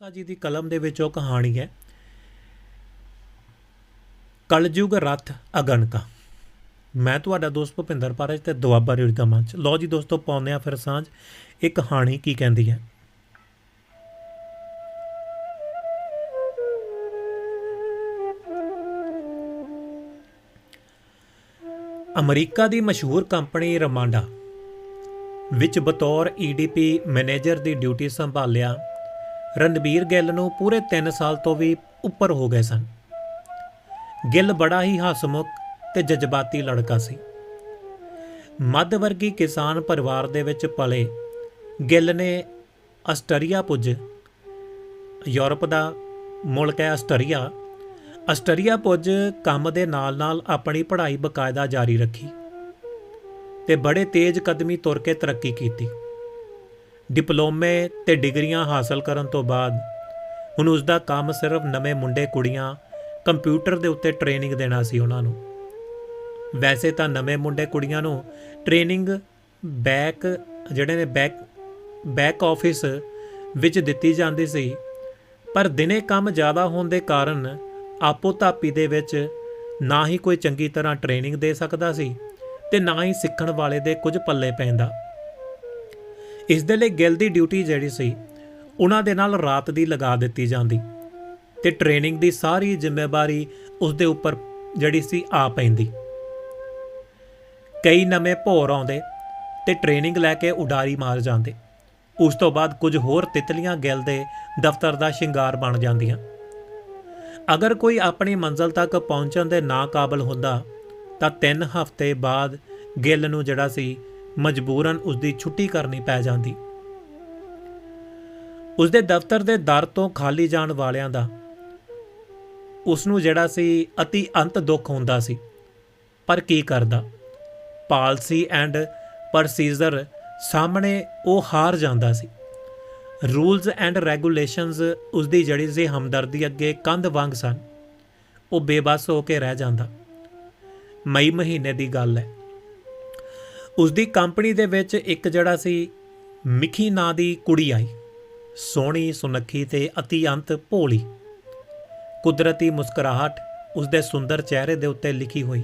ਸਾ ਜੀ ਦੀ ਕਲਮ ਦੇ ਵਿੱਚ ਉਹ ਕਹਾਣੀ ਹੈ। ਕਲਯੁਗ ਰਥ ਅਗਨਕਾ ਮੈਂ ਤੁਹਾਡਾ ਦੋਸਤ ਭੁਪਿੰਦਰ ਪਾਰਜ ਤੇ ਦੁਆਬਾ ਰੇਡ ਦਾ ਮੰਚ। ਲਓ ਜੀ ਦੋਸਤੋ, ਪਾਉਂਦੇ ਆ ਫਿਰ ਸਾਂਝ। ਇਹ ਕਹਾਣੀ ਕੀ ਕਹਿੰਦੀ ਹੈ? ਅਮਰੀਕਾ ਦੀ ਮਸ਼ਹੂਰ ਕੰਪਨੀ ਰਮਾਂਡਾ ਵਿੱਚ ਬਤੌਰ ਈਡੀਪੀ ਮੈਨੇਜਰ ਦੀ ਡਿਊਟੀ ਸੰਭਾਲਿਆ ਰਣਬੀਰ ਗਿੱਲ ਨੂੰ ਪੂਰੇ 3 ਸਾਲ ਤੋਂ ਵੀ ਉੱਪਰ ਹੋ ਗਏ ਸਨ। ਗਿੱਲ ਬੜਾ ਹੀ ਹਸਮੁਖ ਤੇ ਜਜ਼ਬਾਤੀ ਲੜਕਾ ਸੀ। ਮੱਧ ਵਰਗੀ ਕਿਸਾਨ ਪਰਿਵਾਰ ਦੇ ਵਿੱਚ ਪਲੇ, ਗਿੱਲ ਨੇ ਆਸਟਰੀਆ ਪੁੱਜ। ਯੂਰਪ ਦਾ ਮੁਲਕ ਹੈ ਆਸਟਰੀਆ। ਆਸਟਰੀਆ ਪੁੱਜ ਕੰਮ ਦੇ ਨਾਲ-ਨਾਲ ਆਪਣੀ ਪੜ੍ਹਾਈ ਬਕਾਇਦਾ ਜਾਰੀ ਰੱਖੀ ਤੇ ਬੜੇ ਤੇਜ਼ ਕਦਮੀ ਤੁਰ ਕੇ ਤਰੱਕੀ ਕੀਤੀ। ਡਿਪਲੋਮੇ ਤੇ ਡਿਗਰੀਆਂ ਹਾਸਲ ਕਰਨ ਤੋਂ ਬਾਅਦ, ਹੁਣ ਉਸ ਦਾ ਕੰਮ ਸਿਰਫ ਨਵੇਂ ਮੁੰਡੇ ਕੁੜੀਆਂ ਕੰਪਿਊਟਰ ਦੇ ਉੱਤੇ ਟ੍ਰੇਨਿੰਗ ਦੇਣਾ ਸੀ ਉਹਨਾਂ ਨੂੰ। ਵੈਸੇ ਤਾਂ ਨਵੇਂ ਮੁੰਡੇ ਕੁੜੀਆਂ ਨੂੰ ਟ੍ਰੇਨਿੰਗ ਬੈਕ, ਜਿਹੜੇ ਨੇ ਬੈਕ ਬੈਕ ਆਫਿਸ ਵਿੱਚ ਦਿੱਤੀ ਜਾਂਦੀ ਸੀ, ਪਰ ਦਿਨੇ ਕੰਮ ਜ਼ਿਆਦਾ ਹੋਣ ਦੇ ਕਾਰਨ ਆਪੋ ਧਾਪੀ ਦੇ ਵਿੱਚ ਨਾ ਹੀ ਕੋਈ ਚੰਗੀ ਤਰ੍ਹਾਂ ਟ੍ਰੇਨਿੰਗ ਦੇ ਸਕਦਾ ਸੀ ਤੇ ਨਾ ਹੀ ਸਿੱਖਣ ਵਾਲੇ ਦੇ ਕੁਝ ਪੱਲੇ ਪੈਂਦਾ। ਇਸ ਦੇ ਲਈ ਗਿੱਲ ਦੀ ਡਿਊਟੀ ਜਿਹੜੀ ਸੀ, ਉਹਨਾਂ ਦੇ ਨਾਲ ਰਾਤ ਦੀ ਲਗਾ ਦਿੱਤੀ ਜਾਂਦੀ ਤੇ ਟ੍ਰੇਨਿੰਗ ਦੀ ਸਾਰੀ ਜ਼ਿੰਮੇਵਾਰੀ ਉਸ ਦੇ ਉੱਪਰ ਜਿਹੜੀ ਸੀ ਆ ਪੈਂਦੀ। ਕਈ ਨਵੇਂ ਭੌਰ ਆਉਂਦੇ ਤੇ ਟ੍ਰੇਨਿੰਗ ਲੈ ਕੇ ਉਡਾਰੀ ਮਾਰ ਜਾਂਦੇ। ਉਸ ਤੋਂ ਬਾਅਦ ਕੁਝ ਹੋਰ ਤਿਤਲੀਆਂ ਗਿੱਲ ਦੇ ਦਫ਼ਤਰ ਦਾ ਸ਼ਿੰਗਾਰ ਬਣ ਜਾਂਦੀਆਂ। ਅਗਰ ਕੋਈ ਆਪਣੀ ਮੰਜ਼ਲ ਤੱਕ ਪਹੁੰਚਣ ਦੇ ਨਾਕਾਬਲ ਹੁੰਦਾ, ਤਾਂ 3 ਹਫ਼ਤੇ ਬਾਅਦ ਗਿੱਲ ਨੂੰ ਜਿਹੜਾ ਸੀ ਮਜਬੂਰਨ ਉਸ ਦੀ ਛੁੱਟੀ ਕਰਨੀ ਪੈ ਜਾਂਦੀ। ਉਸ ਦੇ ਦਫ਼ਤਰ ਦੇ ਦਰ ਤੋਂ ਖਾਲੀ ਜਾਣ ਵਾਲਿਆਂ ਦਾ ਉਸ ਨੂੰ ਜਿਹੜਾ ਸੀ ਅਤੀ ਅੰਤ ਦੁੱਖ ਹੁੰਦਾ ਸੀ। ਪਰ ਕੀ ਕਰਦਾ? ਪਾਲਸੀ ਐਂਡ ਪ੍ਰੋਸੀਜਰ ਸਾਹਮਣੇ ਉਹ ਹਾਰ ਜਾਂਦਾ ਸੀ। ਰੂਲਸ ਐਂਡ ਰੈਗੂਲੇਸ਼ਨਸ ਉਸ ਦੀ ਜੜੀ ਸੀ ਹਮਦਰਦੀ ਅੱਗੇ ਕੰਧ ਵਾਂਗ ਸਨ। ਉਹ ਬੇਬਸ ਹੋ ਕੇ ਰਹਿ ਜਾਂਦਾ। ਮਈ ਮਹੀਨੇ ਦੀ ਗੱਲ ਹੈ। ਉਸ ਦੀ ਕੰਪਨੀ ਦੇ ਵਿੱਚ ਇੱਕ ਜਿਹੜਾ ਸੀ ਮਿੱਖੀ ਨਾਂ ਦੀ ਕੁੜੀ ਆਈ, ਸੋਹਣੀ, ਸੁਨੱਖੀ ਤੇ ਅਤੀ ਅੰਤ ਭੋਲੀ। ਕੁਦਰਤੀ ਮੁਸਕਰਾਹਟ ਉਸ ਦੇ ਸੁੰਦਰ ਚਿਹਰੇ ਦੇ ਉੱਤੇ ਲਿਖੀ ਹੋਈ।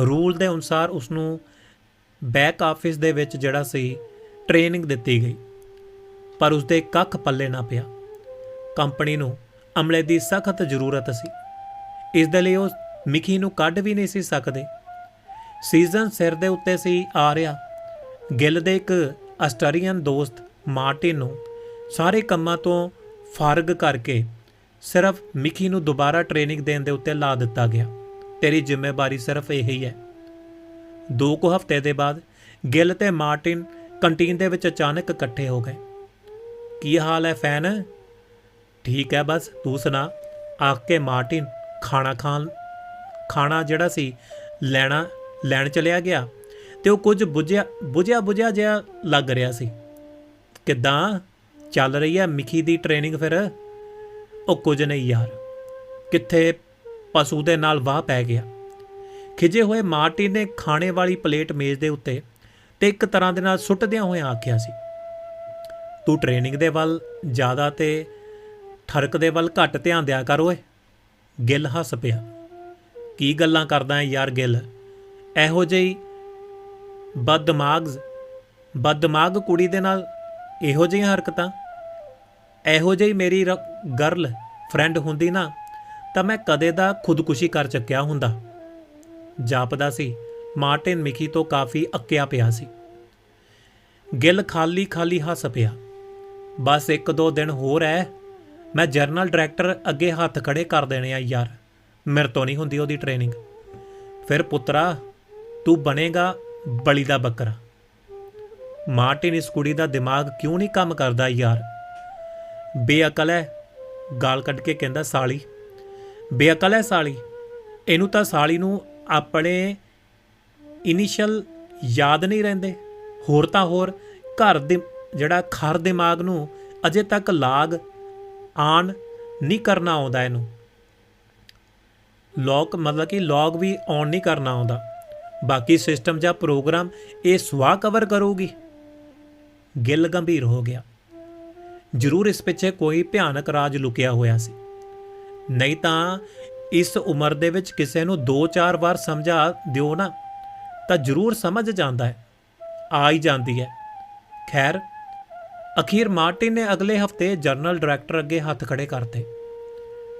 ਰੂਲ ਦੇ ਅਨੁਸਾਰ ਉਸ ਨੂੰ ਬੈਕ ਆਫਿਸ ਦੇ ਵਿੱਚ ਜਿਹੜਾ ਸੀ ਟ੍ਰੇਨਿੰਗ ਦਿੱਤੀ ਗਈ, ਪਰ ਉਸ ਦੇ ਕੱਖ ਪੱਲੇ ਨਾ ਪਿਆ। ਕੰਪਨੀ ਨੂੰ ਅਮਲੇ ਦੀ ਸਖਤ ਜ਼ਰੂਰਤ ਸੀ। ਇਸ ਦੇ ਲਈ ਉਹ ਮਿਖੀ ਨੂੰ ਕੱਢ ਵੀ ਨਹੀਂ ਸੀ ਸਕਦੇ। ਸੀਜ਼ਨ ਸਿਰ ਦੇ ਉੱਤੇ ਸੀ ਆ ਰਿਹਾ। ਗਿੱਲ ਦੇ ਇੱਕ ਆਸਟਰੀਅਨ ਦੋਸਤ ਮਾਰਟਿਨ ਨੂੰ ਸਾਰੇ ਕੰਮਾਂ ਤੋਂ ਫਾਰਗ ਕਰਕੇ ਸਿਰਫ ਮਿਖੀ ਨੂੰ ਦੁਬਾਰਾ ਟ੍ਰੇਨਿੰਗ ਦੇਣ ਦੇ ਉੱਤੇ ਲਾ ਦਿੱਤਾ ਗਿਆ। ਤੇਰੀ ਜ਼ਿੰਮੇਵਾਰੀ ਸਿਰਫ ਇਹ ਹੀ ਹੈ। ਦੋ ਕੁ ਹਫ਼ਤੇ ਦੇ ਬਾਅਦ ਗਿੱਲ ਤੇ ਮਾਰਟਿਨ ਕੰਟੀਨ ਦੇ ਵਿੱਚ ਅਚਾਨਕ ਇਕੱਠੇ ਹੋ ਗਏ। ਕੀ ਹਾਲ ਹੈ ਫੈਨ? ਠੀਕ ਹੈ ਬਸ, ਤੂੰ ਸੁਣਾ। ਆਖ ਕੇ ਮਾਰਟਿਨ ਖਾਣਾ ਖਾਣ, ਖਾਣਾ ਜਿਹੜਾ ਸੀ ਲੈਣਾ ਲੈਣ ਚਲਿਆ ਗਿਆ ਤੇ ਉਹ ਕੁਝ ਬੁਝਿਆ ਬੁਝਿਆ ਬੁਝਿਆ ਜਿਹਾ ਲੱਗ ਰਿਹਾ ਸੀ। ਕਿਦਾਂ? ਚੱਲ ਰਹੀ ਹੈ ਮਿਖੀ ਦੀ ਟ੍ਰੇਨਿੰਗ ਫਿਰ? ਉਹ ਕੁਝ ਨਹੀਂ ਯਾਰ। ਕਿੱਥੇ ਪਸ਼ੂ ਦੇ ਨਾਲ ਵਾਹ ਪੈ ਗਿਆ। ਖਿਜੇ ਹੋਏ ਮਾਰਟਿਨ ਨੇ ਖਾਣੇ ਵਾਲੀ ਪਲੇਟ ਮੇਜ਼ ਦੇ ਉੱਤੇ ਤੇ ਇੱਕ ਤਰ੍ਹਾਂ ਦੇ ਨਾਲ ਸੁੱਟਦਿਆਂ ਹੋਇਆਂ ਆਖਿਆ ਸੀ, ਤੂੰ ਟ੍ਰੇਨਿੰਗ ਦੇ ਵੱਲ ਜ਼ਿਆਦਾ ਤੇ ਠਰਕ ਦੇ ਵੱਲ ਘੱਟ ਧਿਆਨ ਦਿਆ ਕਰ ਓਏ। ਗਿੱਲ ਹੱਸ ਪਿਆ, ਕੀ ਗੱਲਾਂ ਕਰਦਾ ਹੈ ਯਾਰ ਗਿੱਲ? ਇਹੋ ਜਿਹੀ ਬਦਦਮਾਗ ਬਦਦਮਾਗ ਕੁੜੀ ਦੇ ਨਾਲ ਇਹੋ ਜਿਹੀਆਂ ਹਰਕਤਾਂ? ਇਹੋ ਜਿਹੀ ਮੇਰੀ ਗਰਲ ਫਰੈਂਡ ਹੁੰਦੀ ਨਾ, ਤਾਂ ਮੈਂ ਕਦੇ ਦਾ ਖੁਦਕੁਸ਼ੀ ਕਰ ਚੱਕਿਆ ਹੁੰਦਾ। ਜਾਪਦਾ ਸੀ, ਮਾਰਟਿਨ ਮਿਕੀ ਤੋਂ ਕਾਫੀ ਅੱਕਿਆ ਪਿਆ ਸੀ। ਗਿੱਲ ਖਾਲੀ ਖਾਲੀ ਹੱਸ ਪਿਆ। ਬਸ ਇੱਕ ਦੋ ਦਿਨ ਹੋਰ ਐ, ਮੈਂ ਜਰਨਲ ਡਾਇਰੈਕਟਰ ਅੱਗੇ ਹੱਥ ਖੜੇ ਕਰ ਦੇਣੇ ਆ ਯਾਰ, ਮੇਰੇ ਤੋਂ ਨਹੀਂ ਹੁੰਦੀ ਉਹਦੀ ਟ੍ਰੇਨਿੰਗ ਫਿਰ ਪੁੱਤਰਾ ਤੂੰ ਬਣੇਗਾ ਬਲੀ ਦਾ ਬੱਕਰਾ। ਮਾਰਟਿਨ ਇਸ ਕੁੜੀ ਦਾ ਦਿਮਾਗ ਕਿਉਂ ਨਹੀਂ ਕੰਮ ਕਰਦਾ ਯਾਰ? ਬੇਅਕਲ ਹੈ ਗਾਲ ਕੱਢ ਕੇ ਕਹਿੰਦਾ ਸਾਲੀ। ਬੇਅਕਲ ਹੈ ਸਾਲੀ, ਇਹਨੂੰ ਤਾਂ ਸਾਲੀ ਨੂੰ ਆਪਣੇ ਇਨੀਸ਼ੀਅਲ ਯਾਦ ਨਹੀਂ ਰਹਿੰਦੇ। ਹੋਰ ਤਾਂ ਹੋਰ, ਘਰ ਦੇ, ਜਿਹੜਾ ਖਰ ਦਿਮਾਗ ਨੂੰ ਅਜੇ ਤੱਕ ਲਾਗ ਆਨ ਨਹੀਂ ਕਰਨਾ ਆਉਂਦਾ ਇਹਨੂੰ। ਲੌਕ ਮਤਲਬ ਕਿ ਲੌਗ ਵੀ ਔਨ ਨਹੀਂ ਕਰਨਾ ਆਉਂਦਾ। ਬਾਕੀ ਸਿਸਟਮ ਜਾਂ ਪ੍ਰੋਗਰਾਮ ਇਹ ਸਵਾ ਕਵਰ ਕਰੂਗੀ। ਗਿੱਲ ਗੰਭੀਰ ਹੋ ਗਿਆ। ਜ਼ਰੂਰ ਇਸ ਪਿੱਛੇ ਕੋਈ ਭਿਆਨਕ ਰਾਜ ਲੁਕਿਆ ਹੋਇਆ ਸੀ। ਨਹੀਂ ਤਾਂ ਇਸ ਉਮਰ ਦੇ ਵਿੱਚ ਕਿਸੇ ਨੂੰ 2-4 ਵਾਰ ਸਮਝਾ ਦਿਓ ਨਾ, ਤਾਂ ਜ਼ਰੂਰ ਸਮਝ ਜਾਂਦਾ ਹੈ। ਆ ਹੀ ਜਾਂਦੀ ਹੈ। ਖੈਰ, ਅਖੀਰ ਮਾਰਟਿਨ ਨੇ ਅਗਲੇ ਹਫ਼ਤੇ ਜਨਰਲ ਡਾਇਰੈਕਟਰ ਅੱਗੇ ਹੱਥ ਖੜੇ ਕਰਤੇ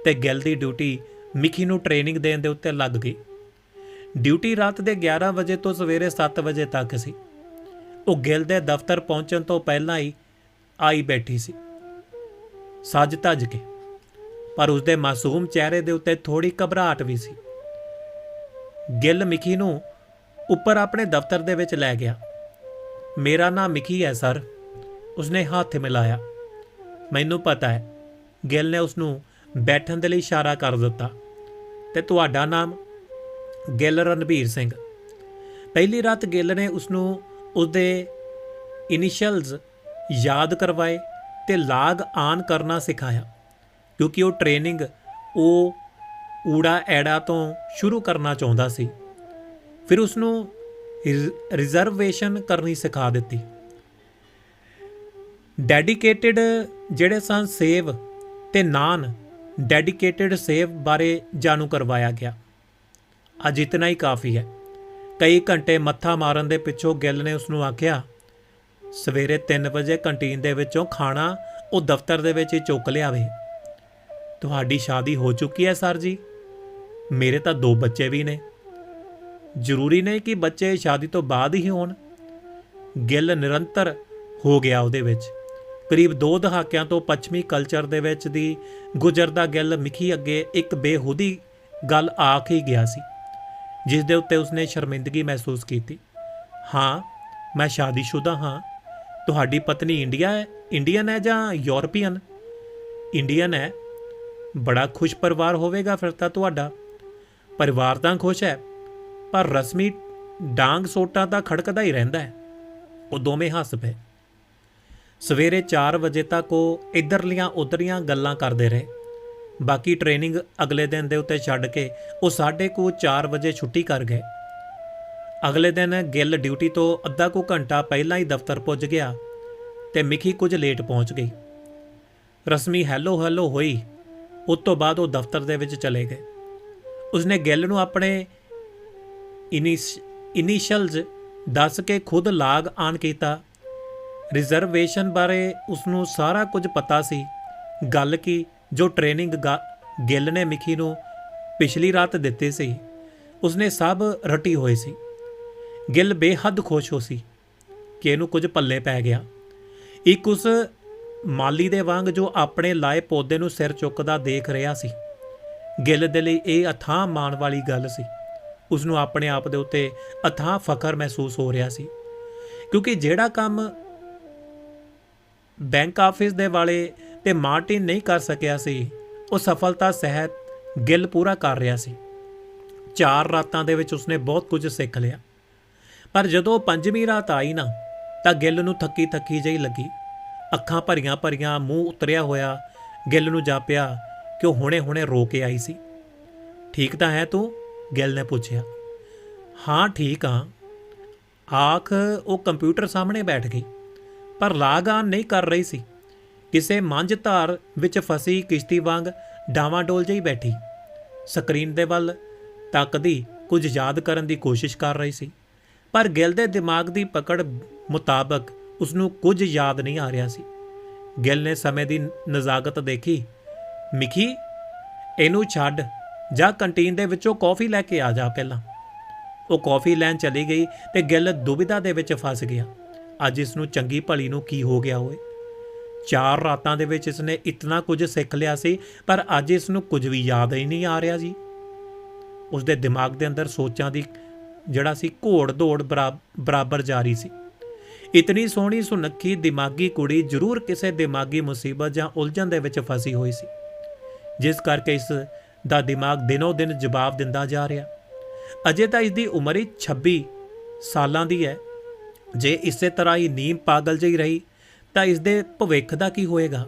ਤੇ ਗਿੱਲ ਦੀ ਡਿਊਟੀ ਮਿਕੀ ਨੂੰ ਟ੍ਰੇਨਿੰਗ ਦੇਣ ਦੇ ਉੱਤੇ ਲੱਗ ਗਈ। ਡਿਊਟੀ ਰਾਤ ਦੇ 11 ਵਜੇ ਤੋਂ ਸਵੇਰੇ 7 ਵਜੇ ਤੱਕ ਸੀ। ਉਹ ਗਿੱਲ ਦੇ ਦਫ਼ਤਰ ਪਹੁੰਚਣ ਤੋਂ ਪਹਿਲਾਂ ਹੀ ਆਈ ਬੈਠੀ ਸੀ। ਸੱਜ ਧੱਜ ਕੇ, ਪਰ ਉਸਦੇ ਮਾਸੂਮ ਚਿਹਰੇ ਦੇ ਉੱਤੇ ਥੋੜੀ ਘਬਰਾਹਟ ਵੀ ਸੀ। ਗਿੱਲ ਮਿਕੀ ਨੂੰ ਉੱਪਰ ਆਪਣੇ ਦਫ਼ਤਰ ਦੇ ਵਿੱਚ ਲੈ ਗਿਆ। ਮੇਰਾ ਨਾਮ ਮਿਕੀ ਹੈ, ਸਰ। ਉਸਨੇ ਹੱਥ ਮਿਲਾਇਆ। ਮੈਨੂੰ ਪਤਾ ਹੈ, ਗਿੱਲ ਨੇ ਉਸ ਨੂੰ ਬੈਠਣ ਦੇ ਲਈ ਇਸ਼ਾਰਾ ਕਰ ਦਿੱਤਾ ਤੇ ਤੁਹਾਡਾ ਨਾਮ ਗਿੱਲ ਰਣਬੀਰ ਸਿੰਘ। ਪਹਿਲੀ ਰਾਤ ਗਿੱਲ ਨੇ ਉਸ ਨੂੰ ਉਸਦੇ ਇਨੀਸ਼ੀਅਲਸ ਯਾਦ ਕਰਵਾਏ ਤੇ ਲਾਗ ਆਨ ਕਰਨਾ ਸਿਖਾਇਆ, ਕਿਉਂਕਿ ਉਹ ਟ੍ਰੇਨਿੰਗ ਉਹ ਊੜਾ ਐੜਾ ਤੋਂ ਸ਼ੁਰੂ ਕਰਨਾ ਚਾਹੁੰਦਾ ਸੀ। ਫਿਰ ਉਸ ਨੂੰ ਰਿਜ਼ਰਵੇਸ਼ਨ ਕਰਨੀ ਸਿਖਾ ਦਿੱਤੀ। ਡੈਡੀਕੇਟਿਡ ਜਿਹੜੇ ਸਨ ਸੇਵ ਤੇ ਨਾਨ ਡੈਡੀਕੇਟਿਡ ਸੇਵ ਬਾਰੇ ਜਾਣੂ ਕਰਵਾਇਆ ਗਿਆ। ਅੱਜ ਇਤਨਾ ਹੀ ਕਾਫੀ ਹੈ। ਕਈ ਘੰਟੇ ਮੱਥਾ ਮਾਰਨ ਦੇ ਪਿੱਛੋਂ ਗਿੱਲ ਨੇ ਉਸ ਨੂੰ ਆਖਿਆ, ਸਵੇਰੇ 3 ਵਜੇ ਕੰਟੀਨ ਦੇ ਵਿੱਚੋਂ ਖਾਣਾ ਉਹ ਦਫ਼ਤਰ ਦੇ ਵਿੱਚ ਹੀ ਚੁੱਕ ਲਿਆਵੇ ਤੁਹਾਡੀ ਸ਼ਾਦੀ ਹੋ ਚੁੱਕੀ ਹੈ, ਸਰ ਜੀ। ਮੇਰੇ ਤਾਂ ਦੋ ਬੱਚੇ ਵੀ ਨੇ। ਜ਼ਰੂਰੀ ਨਹੀਂ ਕਿ ਬੱਚੇ ਸ਼ਾਦੀ ਤੋਂ ਬਾਅਦ ਹੀ ਹੋਣ। ਗਿੱਲ ਨਿਰੰਤਰ ਹੋ ਗਿਆ ਉਹਦੇ ਵਿੱਚ। ਕਰੀਬ 2 ਦਹਾਕਿਆਂ ਤੋਂ ਪੱਛਮੀ ਕਲਚਰ ਦੇ ਵਿੱਚ ਦੀ ਗੁਜ਼ਰਦਾ ਗਿੱਲ ਮਿੱਖੀ ਅੱਗੇ ਇੱਕ ਬੇਹੂਦੀ ਗੱਲ ਆਖ ਹੀ ਗਿਆ ਸੀ। ਜਿਸ ਦੇ ਉੱਤੇ ਉਸਨੇ ਸ਼ਰਮਿੰਦਗੀ ਮਹਿਸੂਸ ਕੀਤੀ। ਹਾਂ, ਮੈਂ ਸ਼ਾਦੀशुदा ਹਾਂ। ਤੁਹਾਡੀ ਪਤਨੀ ਇੰਡੀਆ ਹੈ, ਇੰਡੀਅਨ ਹੈ ਜਾਂ ਯੂਰਪੀਅਨ? ਇੰਡੀਅਨ ਹੈ। ਬੜਾ ਖੁਸ਼ ਪਰਿਵਾਰ ਹੋਵੇਗਾ ਫਿਰ ਤਾਂ ਤੁਹਾਡਾ। ਪਰਿਵਾਰ ਤਾਂ ਖੁਸ਼ ਹੈ, ਪਰ ਰਸਮੀ ਡਾਂਗ ਸੋਟਾ ਤਾਂ ਖੜਕਦਾ ਹੀ ਰਹਿੰਦਾ ਹੈ। ਉਹ ਦੋਵੇਂ ਹੱਸ ਪਏ। ਸਵੇਰੇ 4 ਵਜੇ ਤੱਕ ਉਹ ਇਧਰਲੀਆਂ ਉਧਰੀਆਂ ਗੱਲਾਂ ਕਰਦੇ ਰਹੇ। ਬਾਕੀ ਟ੍ਰੇਨਿੰਗ ਅਗਲੇ ਦਿਨ ਦੇ ਉੱਤੇ ਛੱਡ ਕੇ ਉਹ ਸਾਢੇ ਕੁ 4 ਵਜੇ ਛੁੱਟੀ ਕਰ ਗਏ। ਅਗਲੇ ਦਿਨ ਗਿੱਲ ਡਿਊਟੀ ਤੋਂ ਅੱਧਾ ਕੁ ਘੰਟਾ ਪਹਿਲਾਂ ਹੀ ਦਫ਼ਤਰ ਪੁੱਜ ਗਿਆ ਤੇ ਮਿਖੀ ਕੁਝ ਲੇਟ ਪਹੁੰਚ ਗਈ। ਰਸਮੀ ਹੈਲੋ ਹੈਲੋ ਹੋਈ, ਉਸ ਤੋਂ ਬਾਅਦ ਉਹ ਦਫ਼ਤਰ ਦੇ ਵਿੱਚ ਚਲੇ ਗਏ। ਉਸਨੇ ਗਿੱਲ ਨੂੰ ਆਪਣੇ ਇਨੀਸ਼ੀਅਲਸ ਦੱਸ ਕੇ ਖੁਦ ਲਾਗ ਆਨ ਕੀਤਾ। ਰਿਜ਼ਰਵੇਸ਼ਨ ਬਾਰੇ ਉਸ ਨੂੰ ਸਾਰਾ ਕੁਝ ਪਤਾ ਸੀ। ਗੱਲ ਕੀ ਜੋ ਟ੍ਰੇਨਿੰਗ ਗਿੱਲ ਨੇ ਮਿਖੀ ਨੂੰ ਪਿਛਲੀ ਰਾਤ ਦਿੱਤੀ ਸੀ, ਉਸਨੇ ਸਭ ਰਟੀ ਹੋਈ ਸੀ। ਗਿੱਲ ਬੇਹੱਦ ਖੁਸ਼ ਹੋ ਸੀ ਕਿ ਇਹਨੂੰ ਕੁਝ ਪੱਲੇ ਪੈ ਗਿਆ। ਇੱਕ ਉਸ ਮਾਲੀ ਦੇ ਵਾਂਗ ਜੋ ਆਪਣੇ ਲਾਏ ਪੌਦੇ ਨੂੰ ਸਿਰ ਚੁੱਕਦਾ ਦੇਖ ਰਿਹਾ ਸੀ। ਗਿੱਲ ਦੇ ਲਈ ਇਹ ਅਥਾਹ ਮਾਣ ਵਾਲੀ ਗੱਲ ਸੀ। ਉਸ ਨੂੰ ਆਪਣੇ ਆਪ ਦੇ ਉੱਤੇ ਅਥਾਹ ਫਖਰ ਮਹਿਸੂਸ ਹੋ ਰਿਹਾ ਸੀ। ਕਿਉਂਕਿ ਜਿਹੜਾ ਕੰਮ ਬੈਂਕ ਆਫਿਸ ਦੇ ਵਾਲੇ ਤੇ ਮਾਰਟਿਨ ਨਹੀਂ ਕਰ ਸਕਿਆ ਸੀ। ਉਹ ਸਫਲਤਾ ਸਹਿਤ ਗਿੱਲ ਪੂਰਾ ਕਰ ਰਿਹਾ ਸੀ। ਚਾਰ ਰਾਤਾਂ ਦੇ ਵਿੱਚ ਉਸਨੇ ਬਹੁਤ ਕੁਝ ਸਿੱਖ ਲਿਆ। ਪਰ ਜਦੋਂ ਪੰਜਵੀਂ ਰਾਤ ਆਈ ਨਾ, ਤਾਂ ਗਿੱਲ ਨੂੰ ਥੱਕੀ ਥੱਕੀ ਜਿਹੀ ਲੱਗੀ। ਅੱਖਾਂ ਭਰੀਆਂ ਭਰੀਆਂ ਮੂੰਹ ਉਤਰਿਆ ਹੋਇਆ, ਗਿੱਲ ਨੂੰ ਜਾਪਿਆ ਕਿ ਉਹ ਹੁਣੇ-ਹੁਣੇ ਰੋ ਕੇ ਆਈ ਸੀ। ਠੀਕ ਤਾਂ ਹੈ ਤੂੰ? ਗਿੱਲ ਨੇ ਪੁੱਛਿਆ। ਹਾਂ, ਠੀਕ ਹਾਂ। ਆਖ ਉਹ ਕੰਪਿਊਟਰ ਸਾਹਮਣੇ ਬੈਠ ਗਈ, ਪਰ ਲਾਗਾਨ ਨਹੀਂ ਕਰ ਰਹੀ ਸੀ। ਕਿਸੇ ਮੰਝ ਧਾਰ ਵਿੱਚ ਫਸੀ ਕਿਸ਼ਤੀ ਵਾਂਗ ਡਾਵਾਂਡੋਲ ਜਿਹੀ ਬੈਠੀ। ਸਕਰੀਨ ਦੇ ਵੱਲ ਤੱਕਦੀ ਕੁਝ ਯਾਦ ਕਰਨ ਦੀ ਕੋਸ਼ਿਸ਼ ਕਰ ਰਹੀ ਸੀ, ਪਰ ਗਿਲ ਦੇ ਦਿਮਾਗ ਦੀ ਪਕੜ ਮੁਤਾਬਕ ਉਸ ਨੂੰ ਕੁਝ ਯਾਦ ਨਹੀਂ ਆ ਰਿਹਾ ਸੀ। ਗਿਲ ਨੇ ਸਮੇਂ ਦੀ ਨਜ਼ਾਕਤ ਦੇਖੀ। ਮਿਖੀ, ਇਹਨੂੰ ਛੱਡ, ਜਾ ਕੰਟੀਨ ਦੇ ਵਿੱਚੋਂ ਕੌਫੀ ਲੈ ਕੇ ਆ ਜਾ ਪਹਿਲਾਂ। ਉਹ ਕੌਫੀ ਲੈਣ ਚਲੀ ਗਈ ਤੇ ਗਿਲ ਦੁਬਿਧਾ ਦੇ ਵਿੱਚ ਫਸ ਗਿਆ। ਅੱਜ ਇਸ ਨੂੰ ਚੰਗੀ ਭਲੀ ਨੂੰ ਕੀ ਹੋ ਗਿਆ ਹੋਏ ਚਾਰ ਰਾਤਾਂ ਦੇ ਵਿੱਚ ਇਸ ਨੇ ਇਤਨਾ ਕੁਝ ਸਿੱਖ ਲਿਆ ਸੀ, ਪਰ ਅੱਜ ਇਸ ਨੂੰ ਕੁਝ ਵੀ ਯਾਦ ਹੀ ਨਹੀਂ ਆ ਰਿਹਾ ਜੀ। ਉਸ ਦੇ ਦਿਮਾਗ ਦੇ ਅੰਦਰ ਸੋਚਾਂ ਦੀ ਜਿਹੜਾ ਸੀ ਘੋੜ ਦੌੜ ਬਰਾਬਰ ਜਾਰੀ ਸੀ। ਇਤਨੀ ਸੋਹਣੀ ਸੁਨੱਖੀ ਦਿਮਾਗੀ ਕੁੜੀ ਜ਼ਰੂਰ ਕਿਸੇ ਦਿਮਾਗੀ ਮੁਸੀਬਤ ਜਾਂ ਉਲਝਣ ਦੇ ਵਿੱਚ ਫਸੀ ਹੋਈ ਸੀ, ਜਿਸ ਕਰਕੇ ਇਸ ਦਾ ਦਿਮਾਗ ਦਿਨੋ ਦਿਨ ਜਵਾਬ ਦਿੰਦਾ ਜਾ ਰਿਹਾ। ਅਜੇ ਤਾਂ ਇਸ ਦੀ ਉਮਰ ਹੀ 26 ਸਾਲਾਂ ਦੀ ਹੈ। ਜੇ ਇਸੇ ਤਰ੍ਹਾਂ ਹੀ ਨੀਮ ਪਾਗਲ ਜਿਹੀ ਰਹੀ ਤਾਂ ਇਸ ਦੇ ਭਵਿੱਖ ਦਾ ਕੀ ਹੋਏਗਾ?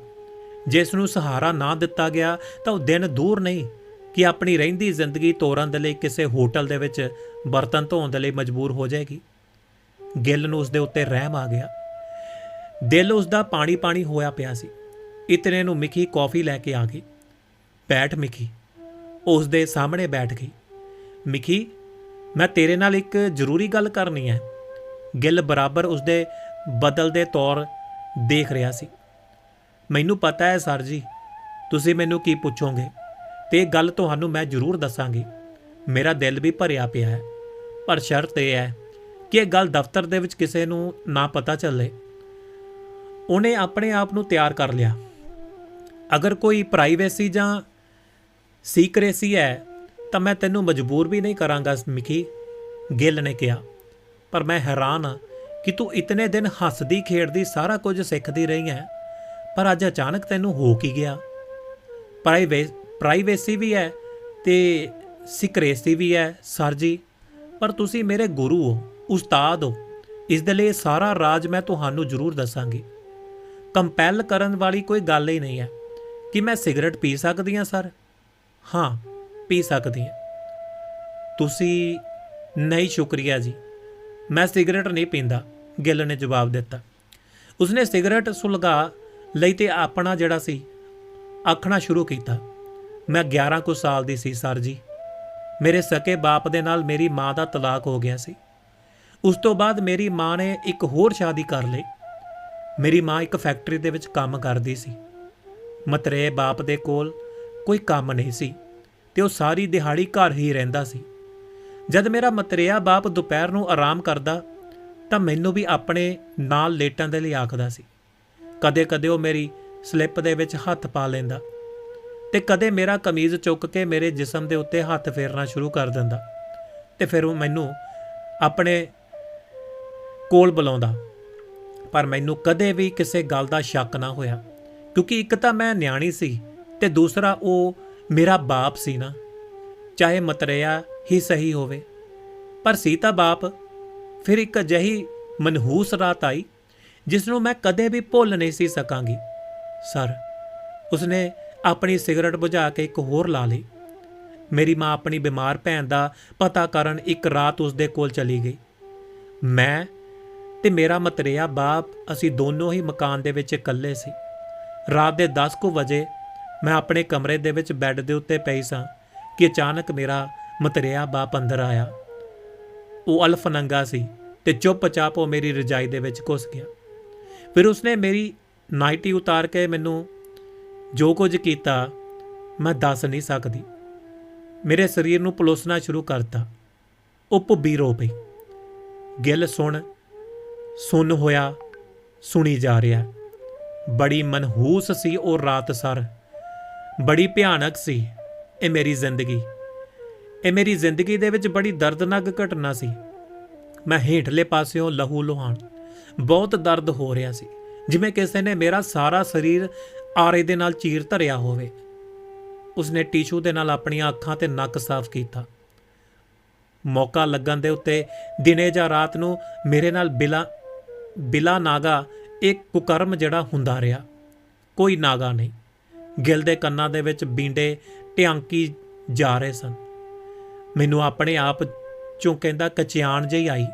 ਜੇ ਇਸ ਨੂੰ ਸਹਾਰਾ ਨਾ ਦਿੱਤਾ ਗਿਆ, ਤਾਂ ਉਹ ਦਿਨ ਦੂਰ ਨਹੀਂ ਕਿ ਆਪਣੀ ਰਹਿੰਦੀ ਜ਼ਿੰਦਗੀ ਤੋਰਨ ਦੇ ਲਈ ਕਿਸੇ ਹੋਟਲ ਦੇ ਵਿੱਚ ਬਰਤਨ ਧੋਣ ਦੇ ਲਈ ਮਜਬੂਰ ਹੋ ਜਾਏਗੀ। ਗਿੱਲ ਨੂੰ ਉਸ ਦੇ ਉੱਤੇ ਰਹਿਮ ਆ ਗਿਆ। ਦਿਲ ਉਸ ਦਾ ਪਾਣੀ ਪਾਣੀ ਹੋਇਆ ਪਿਆ ਸੀ। ਇਤਨੇ ਨੂੰ ਮਿਕੀ ਕੌਫੀ ਲੈ ਕੇ ਆ ਗਈ। ਬੈਠ ਮਿਕੀ ਉਸ ਦੇ ਸਾਹਮਣੇ ਬੈਠ ਗਈ। ਮਿਕੀ ਮੈਂ ਤੇਰੇ ਨਾਲ ਇੱਕ ਜ਼ਰੂਰੀ ਗੱਲ ਕਰਨੀ ਹੈ। ਗਿੱਲ ਬਰਾਬਰ ਉਸਦੇ ਬਦਲਦੇ ਤੌਰ ਦੇਖ ਰਿਹਾ ਸੀ। ਮੈਨੂੰ ਪਤਾ ਹੈ ਸਰ ਜੀ, ਤੁਸੀਂ ਮੈਨੂੰ ਕੀ ਪੁੱਛੋਗੇ? ਤੇ ਇਹ ਗੱਲ ਤੁਹਾਨੂੰ ਮੈਂ ਜ਼ਰੂਰ ਦੱਸਾਂਗੀ। ਮੇਰਾ ਦਿਲ ਵੀ ਭਰਿਆ ਪਿਆ ਹੈ। ਪਰ ਸ਼ਰਤ ਇਹ ਹੈ ਕਿ ਇਹ ਗੱਲ ਦਫ਼ਤਰ ਦੇ ਵਿੱਚ ਕਿਸੇ ਨੂੰ ਨਾ ਪਤਾ ਚੱਲੇ। ਉਹਨੇ ਆਪਣੇ ਆਪ ਨੂੰ ਤਿਆਰ ਕਰ ਲਿਆ। ਅਗਰ ਕੋਈ ਪ੍ਰਾਈਵੇਸੀ ਜਾਂ ਸੀਕ੍ਰੇਸੀ ਹੈ, ਤਾਂ ਮੈਂ ਤੈਨੂੰ ਮਜਬੂਰ ਵੀ ਨਹੀਂ ਕਰਾਂਗਾ, ਮਿਕੀ, ਗਿੱਲ ਨੇ ਕਿਹਾ। ਪਰ ਮੈਂ ਹੈਰਾਨ ਹਾਂ ਕਿ ਤੂੰ ਇਤਨੇ ਦਿਨ ਹੱਸਦੀ, ਖੇਡਦੀ, ਸਾਰਾ ਕੁਝ ਸਿੱਖਦੀ ਰਹੀ ਹੈ, ਪਰ ਅੱਜ ਅਚਾਨਕ ਤੈਨੂੰ ਹੋ ਕੀ ਗਿਆ? ਪ੍ਰਾਈਵੇ, ਪ੍ਰਾਈਵੇਸੀ ਵੀ ਹੈ ਤੇ ਸਿਕਰੇਸੀ ਵੀ ਹੈ, ਸਰ ਜੀ। ਪਰ ਤੁਸੀਂ ਮੇਰੇ ਗੁਰੂ ਹੋ, ਉਸਤਾਦ ਹੋ। ਇਸ ਦੇ ਲਈ ਸਾਰਾ ਰਾਜ ਮੈਂ ਤੁਹਾਨੂੰ ਜ਼ਰੂਰ ਦੱਸਾਂਗੀ। ਕੰਪੈਲ ਕਰਨ ਵਾਲੀ ਕੋਈ ਗੱਲ ਹੀ ਨਹੀਂ ਹੈ। ਕਿ ਮੈਂ ਸਿਗਰਟ ਪੀ ਸਕਦੀ ਹਾਂ, ਸਰ? ਹਾਂ, ਪੀ ਸਕਦੀ ਹਾਂ। ਤੁਸੀਂ, ਨਹੀਂ, ਸ਼ੁਕਰੀਆ ਜੀ। ਮੈਂ ਸਿਗਰਟ ਨਹੀਂ ਪੀਂਦਾ, ਗਿੱਲ ਨੇ ਜਵਾਬ ਦਿੱਤਾ। ਉਸਨੇ ਸਿਗਰਟ ਸੁਲਗਾ ਲਈ ਤੇ ਆਪਣਾ ਜਿਹੜਾ ਸੀ, ਆਖਣਾ ਸ਼ੁਰੂ ਕੀਤਾ। ਮੈਂ 11 ਕੁ ਸਾਲ ਦੀ ਸੀ, ਸਰ ਜੀ। ਮੇਰੇ ਸਕੇ ਬਾਪ ਦੇ ਨਾਲ ਮੇਰੀ ਮਾਂ ਦਾ ਤਲਾਕ ਹੋ ਗਿਆ ਸੀ। ਉਸ ਤੋਂ ਬਾਅਦ ਮੇਰੀ ਮਾਂ ਨੇ ਇੱਕ ਹੋਰ ਸ਼ਾਦੀ ਕਰ ਲਈ। ਮੇਰੀ ਮਾਂ ਇੱਕ ਫੈਕਟਰੀ ਦੇ ਵਿੱਚ ਕੰਮ ਕਰਦੀ ਸੀ। ਮਤਰੇ ਬਾਪ ਦੇ ਕੋਲ ਕੋਈ ਕੰਮ ਨਹੀਂ ਸੀ ਤੇ ਉਹ ਸਾਰੀ ਦਿਹਾੜੀ ਘਰ ਹੀ ਰਹਿੰਦਾ ਸੀ। ਜਦ ਮੇਰਾ ਮਤਰੇਆ ਬਾਪ ਦੁਪਹਿਰ ਨੂੰ ਆਰਾਮ ਕਰਦਾ, ਤਾਂ ਮੈਨੂੰ ਵੀ ਆਪਣੇ ਨਾਲ ਲੇਟਣ ਦੇ ਲਈ ਆਖਦਾ ਸੀ। ਕਦੇ-ਕਦੇ ਉਹ ਮੇਰੀ ਸਲਿੱਪ ਦੇ ਵਿੱਚ ਹੱਥ ਪਾ ਲੈਂਦਾ ਤੇ ਕਦੇ ਮੇਰਾ ਕਮੀਜ਼ ਚੁੱਕ ਕੇ ਮੇਰੇ ਜਿਸਮ ਦੇ ਉੱਤੇ ਹੱਥ ਫੇਰਨਾ ਸ਼ੁਰੂ ਕਰ ਦਿੰਦਾ ਤੇ ਫਿਰ ਉਹ ਮੈਨੂੰ ਆਪਣੇ ਕੋਲ ਬੁਲਾਉਂਦਾ। ਪਰ ਮੈਨੂੰ ਕਦੇ ਵੀ ਕਿਸੇ ਗੱਲ ਦਾ ਸ਼ੱਕ ਨਾ ਹੋਇਆ, ਕਿਉਂਕਿ ਇੱਕ ਤਾਂ ਮੈਂ ਨਿਆਣੀ ਸੀ ਤੇ ਦੂਸਰਾ ਉਹ ਮੇਰਾ ਬਾਪ ਸੀ ਨਾ। ਚਾਹੇ ਮਤਰੇਆ ਹੀ ਸਹੀ ਹੋਵੇ। ਪਰ ਸੀਤਾ ਬਾਪ ਫਿਰ ਇੱਕ ਅਜਿਹੀ ਮਨਹੂਸ ਰਾਤ ਆਈ ਜਿਸ ਨੂੰ ਮੈਂ ਕਦੇ ਵੀ ਭੁੱਲ ਨਹੀਂ ਸੀ ਸਕਾਂਗੀ। ਸਰ, ਉਸਨੇ ਆਪਣੀ ਸਿਗਰਟ ਬੁਝਾ ਕੇ ਇੱਕ ਹੋਰ ਲਾ ਲਈ। ਮੇਰੀ ਮਾਂ ਆਪਣੀ ਬਿਮਾਰ ਭੈਣ ਦਾ ਪਤਾ ਕਰਨ ਇੱਕ ਰਾਤ ਉਸਦੇ ਕੋਲ ਚਲੀ ਗਈ। ਮੈਂ ਤੇ ਮੇਰਾ ਮਤਰੇਆ ਬਾਪ, ਅਸੀਂ ਦੋਨੋਂ ਹੀ ਮਕਾਨ ਦੇ ਵਿੱਚ ਇਕੱਲੇ ਸੀ। ਰਾਤ ਦੇ 10 ਕੁ ਵਜੇ ਮੈਂ ਆਪਣੇ ਕਮਰੇ ਦੇ ਵਿੱਚ ਬੈੱਡ ਦੇ ਉੱਤੇ ਪਈ ਸਾਂ ਕਿ ਅਚਾਨਕ ਮੇਰਾ ਮਤਰੇਆ ਬਾਪ ਅੰਦਰ ਆਇਆ। ਉਹ ਅਲਫ ਨੰਗਾ ਸੀ ਤੇ ਚੁੱਪਚਾਪ ਉਹ ਮੇਰੀ ਰਜਾਈ ਦੇ ਵਿੱਚ ਘੁਸ ਗਿਆ। ਫਿਰ ਉਸਨੇ ਮੇਰੀ ਨਾਈਟੀ ਉਤਾਰ ਕੇ ਮੈਨੂੰ ਜੋ ਕੁਝ ਕੀਤਾ ਮੈਂ ਦੱਸ ਨਹੀਂ ਸਕਦੀ। ਮੇਰੇ ਸਰੀਰ ਨੂੰ ਪਲੋਸਣਾ ਸ਼ੁਰੂ ਕਰਤਾ। ਉਹ ਭੁੱਬੀ ਰੋ ਪਈ। ਗਿੱਲ ਸੁਣ ਸੁਣ ਹੋਇਆ, ਸੁਣੀ ਜਾ ਰਿਹਾ। ਬੜੀ ਮਨਹੂਸ ਸੀ ਉਹ ਰਾਤ ਸਰ। ਬੜੀ ਭਿਆਨਕ ਸੀ ਇਹ ਮੇਰੀ ਜ਼ਿੰਦਗੀ। ਇਹ ਮੇਰੀ ਜ਼ਿੰਦਗੀ ਦੇ ਵਿੱਚ ਬੜੀ ਦਰਦਨਾਕ ਘਟਨਾ ਸੀ। ਮੈਂ ਹੇਠਲੇ ਪਾਸਿਓਂ ਲਹੂ ਲੁਹਾਣ, ਬਹੁਤ ਦਰਦ ਹੋ ਰਿਹਾ ਸੀ, ਜਿਵੇਂ ਕਿਸੇ ਨੇ ਮੇਰਾ ਸਾਰਾ ਸਰੀਰ ਆਰੇ ਦੇ ਨਾਲ ਚੀਰ ਧਰਿਆ ਹੋਵੇ। ਉਸਨੇ ਟਿਸ਼ੂ ਦੇ ਨਾਲ ਆਪਣੀਆਂ ਅੱਖਾਂ ਤੇ ਨੱਕ ਸਾਫ਼ ਕੀਤਾ। ਮੌਕਾ ਲੱਗਣ ਦੇ ਉੱਤੇ ਦਿਨੇ ਜਾਂ ਰਾਤ ਨੂੰ ਮੇਰੇ ਨਾਲ ਬਿਲਾ ਬਿਲਾ ਨਾਗਾ ਇੱਕ ਕੁਕਰਮ ਜਿਹੜਾ ਹੁੰਦਾ ਰਿਹਾ। ਕੋਈ ਨਾਗਾ ਨਹੀਂ। ਗਿਲ ਦੇ ਕੰਨਾਂ ਦੇ ਵਿੱਚ ਬੀਂਡੇ ਟਿਆਂਕੀ ਜਾ ਰਹੇ ਸਨ। ਮੈਨੂੰ ਆਪਣੇ ਆਪ ਚੋਂ ਕਹਿੰਦਾ ਕਚਿਆਣ ਜਿਹੀ ਆਈ।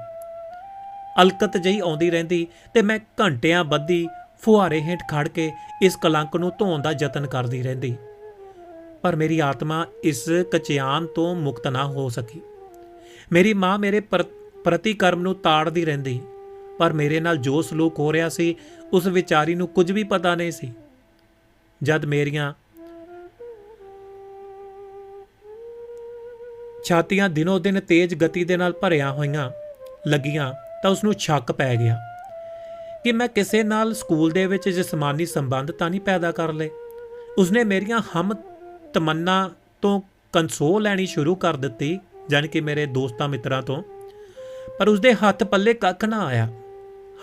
ਅਲਕਤ ਜਿਹੀ ਆਉਂਦੀ ਰਹਿੰਦੀ ਤੇ ਮੈਂ ਘੰਟਿਆਂ ਬੱਧੀ ਫੁਹਾਰੇ ਹੇਠ ਖੜ ਕੇ ਇਸ ਕਲੰਕ ਨੂੰ ਧੋਣ ਦਾ ਯਤਨ ਕਰਦੀ ਰਹਿੰਦੀ। ਪਰ ਮੇਰੀ ਆਤਮਾ ਇਸ ਕਚਿਆਨ ਤੋਂ ਮੁਕਤ ਨਾ ਹੋ ਸਕੀ। ਮੇਰੀ ਮਾਂ ਮੇਰੇ ਪ੍ਰ- ਪ੍ਰਤੀਕਰਮ ਨੂੰ ਤਾੜਦੀ ਰਹਿੰਦੀ, ਪਰ ਮੇਰੇ ਨਾਲ ਜੋ ਸਲੂਕ ਹੋ ਰਿਹਾ ਸੀ, ਉਸ ਵਿਚਾਰੀ ਨੂੰ ਕੁਝ ਵੀ ਪਤਾ ਨਹੀਂ ਸੀ। ਜਦ ਮੇਰੀਆਂ ਛਾਤੀਆਂ ਦਿਨੋ ਦਿਨ ਤੇਜ਼ ਗਤੀ ਦੇ ਨਾਲ ਭਰਿਆ ਹੋਈਆਂ ਲੱਗੀਆਂ ਤਾਂ ਉਸ ਨੂੰ ਸ਼ੱਕ ਪੈ ਗਿਆ। ਕਿ ਮੈਂ ਕਿਸੇ ਨਾਲ ਸਕੂਲ ਦੇ ਵਿੱਚ ਜਿਸਮਾਨੀ ਸੰਬੰਧ ਤਾਂ ਨਹੀਂ ਪੈਦਾ ਕਰ ਲਏ। ਉਸਨੇ ਮੇਰੀਆਂ ਹਮ ਤਮੰਨਾ ਤੋਂ ਕੰਸੋਲ ਲੈਣੀ ਸ਼ੁਰੂ ਕਰ ਦਿੱਤੀ, ਜਾਣੀ ਕਿ ਮੇਰੇ ਦੋਸਤਾਂ ਮਿੱਤਰਾਂ ਤੋਂ। ਪਰ ਉਸਦੇ ਹੱਥ ਪੱਲੇ ਕੱਖ ਨਾ ਆਇਆ।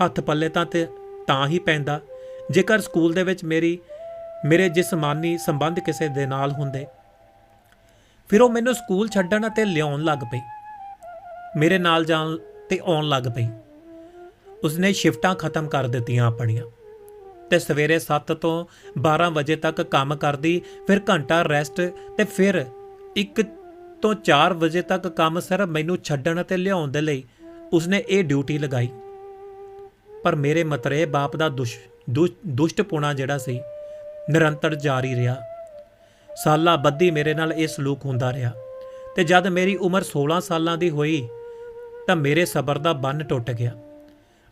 ਹੱਥ ਪੱਲੇ ਤਾਂ ਤੇ ਤਾਂ ਹੀ ਪੈਂਦਾ, ਜੇਕਰ ਸਕੂਲ ਦੇ ਵਿੱਚ ਮੇਰੀ, ਮੇਰੇ ਜਿਸਮਾਨੀ ਸੰਬੰਧ ਕਿਸੇ ਦੇ ਨਾਲ ਹੁੰਦੇ। ਫਿਰ ਉਹ ਮੈਨੂੰ ਸਕੂਲ ਛੱਡਣ ਅਤੇ ਲਿਆਉਣ ਲੱਗ ਪਈ। ਮੇਰੇ ਨਾਲ ਜਾਣ ਤੇ ਆਉਣ ਲੱਗ ਪਈ। ਉਸਨੇ ਸ਼ਿਫਟਾਂ ਖਤਮ ਕਰ ਦਿੱਤੀਆਂ ਆਪਣੀਆਂ ਤੇ ਸਵੇਰੇ 7 ਤੋਂ 12 ਵਜੇ ਤੱਕ ਕੰਮ ਕਰਦੀ, ਫਿਰ ਘੰਟਾ ਰੈਸਟ ਤੇ ਫਿਰ 1 ਤੋਂ 4 ਵਜੇ ਤੱਕ ਕੰਮ ਸਿਰਫ ਮੈਨੂੰ ਛੱਡਣ ਅਤੇ ਲਿਆਉਣ ਦੇ ਲਈ ਉਸਨੇ ਇਹ ਡਿਊਟੀ ਲਗਾਈ। ਪਰ ਮੇਰੇ ਮਤਰੇ ਬਾਪ ਦਾ ਦੁਸ਼, ਦੁਸ਼- ਦੁਸ਼ਟਪੁਣਾ ਜਿਹੜਾ ਸੀ, ਨਿਰੰਤਰ ਜਾਰੀ ਰਿਹਾ। ਸਾਲਾਂ ਬੱਧੀ ਮੇਰੇ ਨਾਲ ਇਹ ਸਲੂਕ ਹੁੰਦਾ ਰਿਹਾ ਤੇ ਜਦ ਮੇਰੀ ਉਮਰ 16 ਸਾਲਾਂ ਦੀ ਹੋਈ ਤਾਂ ਮੇਰੇ ਸਬਰ ਦਾ ਬੰਨ ਟੁੱਟ ਗਿਆ।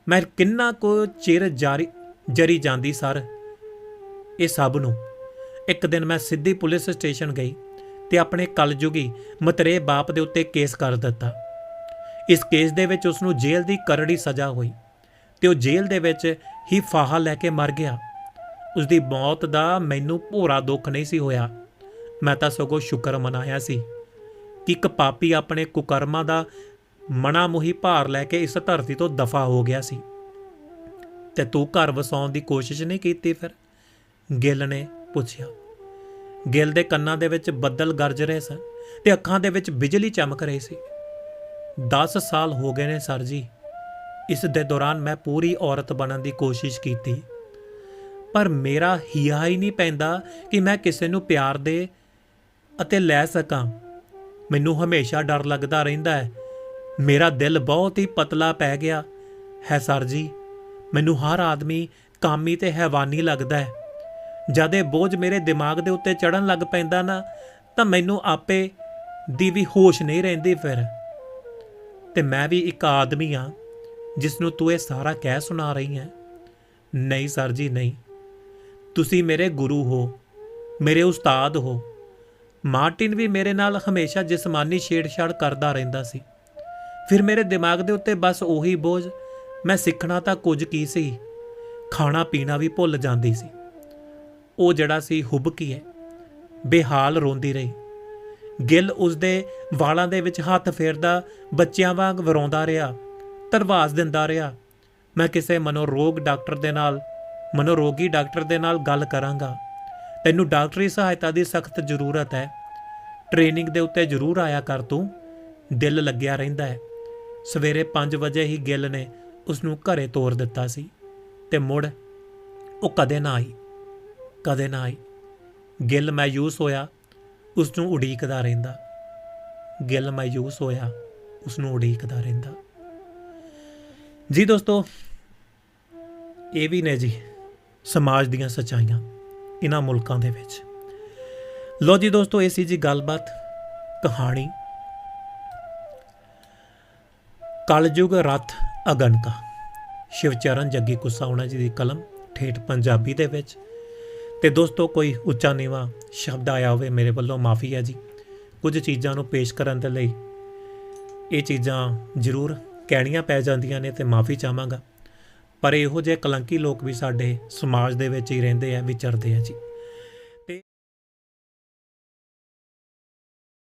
ਮੈਂ ਕਿੰਨਾ ਕੋ ਚਿਰ ਜਾਰੀ, ਜਰੀ ਜਾਂਦੀ ਸਰ ਇਹ ਸਭ ਨੂੰ। ਇੱਕ ਦਿਨ ਮੈਂ ਸਿੱਧੀ ਪੁਲਿਸ ਸਟੇਸ਼ਨ ਗਈ ਤੇ ਆਪਣੇ ਕਲਯੁਗੀ ਮਤਰੇ ਬਾਪ ਦੇ ਉੱਤੇ ਕੇਸ ਕਰ ਦਿੱਤਾ। ਇਸ ਕੇਸ ਦੇ ਵਿੱਚ ਉਸ ਨੂੰ ਜੇਲ੍ਹ ਦੀ ਕਰੜੀ ਸਜ਼ਾ ਹੋਈ ਤੇ ਉਹ ਜੇਲ੍ਹ ਦੇ ਵਿੱਚ ਹੀ ਫਾਹਾ ਲੈ ਕੇ ਮਰ ਗਿਆ। ਉਸ ਦੀ ਮੌਤ ਦਾ ਮੈਨੂੰ ਭੋਰਾ ਦੁੱਖ ਨਹੀਂ ਸੀ ਹੋਇਆ। ਮੈਂ ਤਾਂ ਸਗੋਂ ਸ਼ੁਕਰ ਮਨਾਇਆ ਸੀ ਕਿ ਇੱਕ ਪਾਪੀ ਆਪਣੇ ਕੁਕਰਮਾਂ ਦਾ ਮਣਾ ਮੁਹੀ ਭਾਰ ਲੈ ਕੇ ਇਸ ਧਰਤੀ ਤੋਂ ਦਫਾ ਹੋ ਗਿਆ ਸੀ। ਤੇ ਤੂੰ ਘਰ ਵਸਾਉਣ ਦੀ ਕੋਸ਼ਿਸ਼ ਨਹੀਂ ਕੀਤੀ ਫਿਰ? ਗਿੱਲ ਨੇ ਪੁੱਛਿਆ। ਗਿੱਲ ਦੇ ਕੰਨਾਂ ਦੇ ਵਿੱਚ ਬੱਦਲ ਗਰਜ ਰਹੇ ਸਨ ਤੇ ਅੱਖਾਂ ਦੇ ਵਿੱਚ ਬਿਜਲੀ ਚਮਕ ਰਹੀ ਸੀ। 10 ਸਾਲ ਹੋ ਗਏ ਨੇ ਸਰ ਜੀ। ਇਸ ਦੇ ਦੌਰਾਨ ਮੈਂ ਪੂਰੀ ਔਰਤ ਬਣਨ ਦੀ ਕੋਸ਼ਿਸ਼ ਕੀਤੀ। ਪਰ ਮੇਰਾ ਹਿਆ ਹੀ ਨਹੀਂ ਪੈਂਦਾ ਕਿ ਮੈਂ ਕਿਸੇ ਨੂੰ ਪਿਆਰ ਦੇ ਅਤੇ ਲੈ ਸਕਾਂ। ਮੈਨੂੰ ਹਮੇਸ਼ਾ ਡਰ ਲੱਗਦਾ ਰਹਿੰਦਾ ਹੈ। ਮੇਰਾ ਦਿਲ ਬਹੁਤ ਹੀ ਪਤਲਾ ਪੈ ਗਿਆ। ਹੈ ਸਰ ਜੀ, ਮੈਨੂੰ ਹਰ ਆਦਮੀ ਕਾਮੀ ਤੇ ਹੈਵਾਨੀ ਲੱਗਦਾ ਹੈ। ਜਦ ਇਹ ਬੋਝ ਮੇਰੇ ਦਿਮਾਗ ਦੇ ਉੱਤੇ ਚੜਨ ਲੱਗ ਪੈਂਦਾ ਨਾ, ਤਾਂ ਮੈਨੂੰ ਆਪੇ ਦੀ ਵੀ ਹੋਸ਼ ਨਹੀਂ ਰਹਿੰਦੀ ਫਿਰ। ਤੇ ਮੈਂ ਵੀ ਇੱਕ ਆਦਮੀ ਆ ਜਿਸ ਨੂੰ ਤੂੰ ਇਹ ਸਾਰਾ ਕਹਿ ਸੁਣਾ ਰਹੀ ਹੈ। ਨਹੀਂ ਸਰ ਜੀ, ਨਹੀਂ। ਤੁਸੀਂ ਮੇਰੇ ਗੁਰੂ ਹੋ, ਮੇਰੇ ਉਸਤਾਦ ਹੋ। ਮਾਰਟਿਨ ਵੀ ਮੇਰੇ ਨਾਲ ਹਮੇਸ਼ਾ ਜਿਸਮਾਨੀ ਛੇੜਛਾੜ ਕਰਦਾ ਰਹਿੰਦਾ ਸੀ। ਫਿਰ ਮੇਰੇ ਦਿਮਾਗ ਦੇ ਉੱਤੇ ਬਸ ਉਹੀ ਬੋਝ, ਮੈਂ ਸਿੱਖਣਾ ਤਾਂ ਕੁਝ ਕੀ ਸੀ, ਖਾਣਾ ਪੀਣਾ ਵੀ ਭੁੱਲ ਜਾਂਦੀ ਸੀ। ਉਹ ਜਿਹੜਾ ਸੀ ਹੁਬਕੀ ਹੈ, ਬੇਹਾਲ ਰੋਂਦੀ ਰਹੀ। ਗਿੱਲ ਉਸਦੇ ਵਾਲਾਂ ਦੇ ਵਿੱਚ ਹੱਥ ਫੇਰਦਾ ਬੱਚਿਆਂ ਵਾਂਗ ਵਰਾਉਂਦਾ ਰਿਹਾ, ਧਰਵਾਸ ਦਿੰਦਾ ਰਿਹਾ। ਮੈਂ ਕਿਸੇ ਮਨੋਰੋਗ ਡਾਕਟਰ ਦੇ ਨਾਲ, ਮਨੋਰੋਗੀ ਡਾਕਟਰ ਦੇ ਨਾਲ ਗੱਲ ਕਰਾਂਗਾ। ਤੈਨੂੰ ਡਾਕਟਰੀ ਸਹਾਇਤਾ ਦੀ ਸਖਤ ਜ਼ਰੂਰਤ ਹੈ। ਟ੍ਰੇਨਿੰਗ ਦੇ ਉੱਤੇ ਜ਼ਰੂਰ ਆਇਆ ਕਰ ਤੂੰ। ਦਿਲ ਲੱਗਿਆ ਰਹਿੰਦਾ ਹੈ। ਸਵੇਰੇ 5 ਵਜੇ ਹੀ ਗਿੱਲ ਨੇ ਉਸ ਨੂੰ ਘਰੇ ਤੋਰ ਦਿੱਤਾ ਸੀ ਤੇ ਮੁੜ ਉਹ ਕਦੇ ਨਾ ਆਈ, ਕਦੇ ਨਾ ਆਈ। ਗਿੱਲ ਮਾਯੂਸ ਹੋਇਆ ਉਸ ਨੂੰ ਉਡੀਕਦਾ ਰਹਿੰਦਾ। ਗਿੱਲ ਮਾਯੂਸ ਹੋਇਆ ਉਸ ਨੂੰ ਉਡੀਕਦਾ ਰਹਿੰਦਾ। ਜੀ ਦੋਸਤੋ, ਇਹ ਵੀ ਨੇ ਜੀ ਸਮਾਜ ਦੀਆਂ ਸਚਾਈਆਂ, ਇਹਨਾਂ ਮੁਲਕਾਂ ਦੇ ਵਿੱਚ। ਲੋ ਜੀ ਦੋਸਤੋ, ਇਹ ਸੀ ਜੀ ਗੱਲਬਾਤ, ਕਹਾਣੀ। ਕਲਯੁਗ ਰਥ ਅਗਨਕਾ। ਸ਼ਿਵਚਰਨ ਜੱਗੀ ਕੁਸਾਉਣਾ ਜੀ ਦੀ ਕਲਮ, ਠੇਠ ਪੰਜਾਬੀ ਦੇ ਵਿੱਚ। ਤੇ ਦੋਸਤੋ, ਕੋਈ ਉੱਚਾ ਨੀਵਾ ਸ਼ਬਦ ਆਇਆ ਹੋਵੇ ਮੇਰੇ ਵੱਲੋਂ, ਮਾਫੀ ਹੈ ਜੀ। ਕੁਝ ਚੀਜ਼ਾਂ ਨੂੰ ਪੇਸ਼ ਕਰਨ ਦੇ ਲਈ ਇਹ ਚੀਜ਼ਾਂ ਜ਼ਰੂਰ ਕਹਿਣੀਆਂ ਪੈ ਜਾਂਦੀਆਂ ਨੇ ਤੇ ਮਾਫੀ ਚਾਹਾਂਗਾ। ਪਰ ਇਹੋ ਜਿਹੇ ਕਲੰਕੀ ਲੋਕ ਵੀ ਸਾਡੇ ਸਮਾਜ ਦੇ ਵਿੱਚ ਹੀ ਰਹਿੰਦੇ ਆ, ਵਿਚਰਦੇ ਆ ਜੀ।